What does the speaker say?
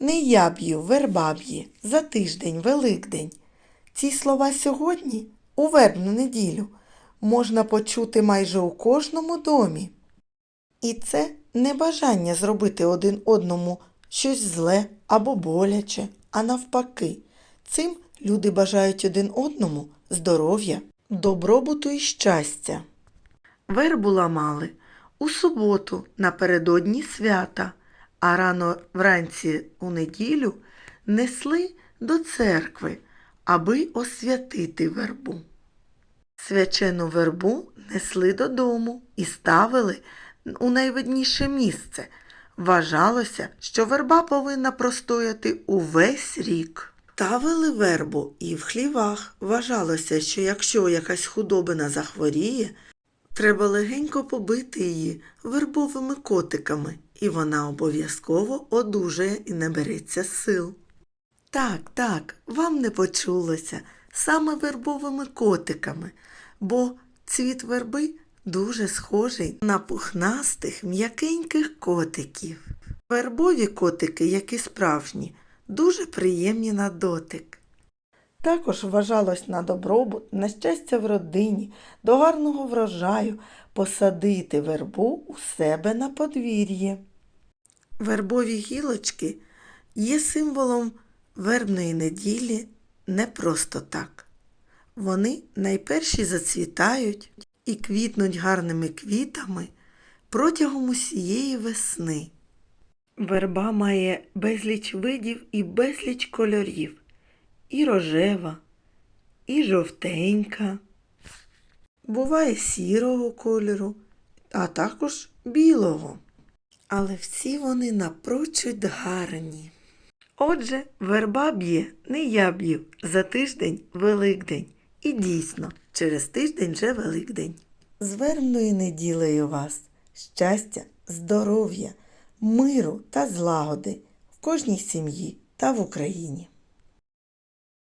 не я б'ю, верба за тиждень, Великдень. Ці слова сьогодні, у вербну неділю, можна почути майже у кожному домі. І це не бажання зробити один одному щось зле або боляче, а навпаки, цим люди бажають один одному здоров'я, добробуту і щастя. Вербу ламали у суботу напередодні свята, а рано вранці у неділю несли до церкви, аби освятити вербу. Свячену вербу несли додому і ставили у найвидніше місце. Вважалося, що верба повинна простояти увесь рік. Ставили вербу і в хлівах. Вважалося, що якщо якась худобина захворіє, треба легенько побити її вербовими котиками, і вона обов'язково одужає і набереться сил. Так, так, вам не почулося саме вербовими котиками, бо цвіт верби дуже схожий на пухнастих м'якеньких котиків. Вербові котики, як і справжні, дуже приємні на дотик. Також вважалось на добробут, на щастя в родині, до гарного врожаю посадити вербу у себе на подвір'ї. Вербові гілочки є символом вербної неділі не просто так. Вони найперші зацвітають і квітнуть гарними квітами протягом усієї весни. Верба має безліч видів і безліч кольорів, і рожева, і жовтенька. Буває сірого кольору, а також білого. Але всі вони напрочуд гарні. Отже, верба б'є, не я б'ю, за тиждень Великдень. І дійсно, через тиждень вже Великдень. З вербною неділею вас, щастя, здоров'я, миру та злагоди в кожній сім'ї та в Україні.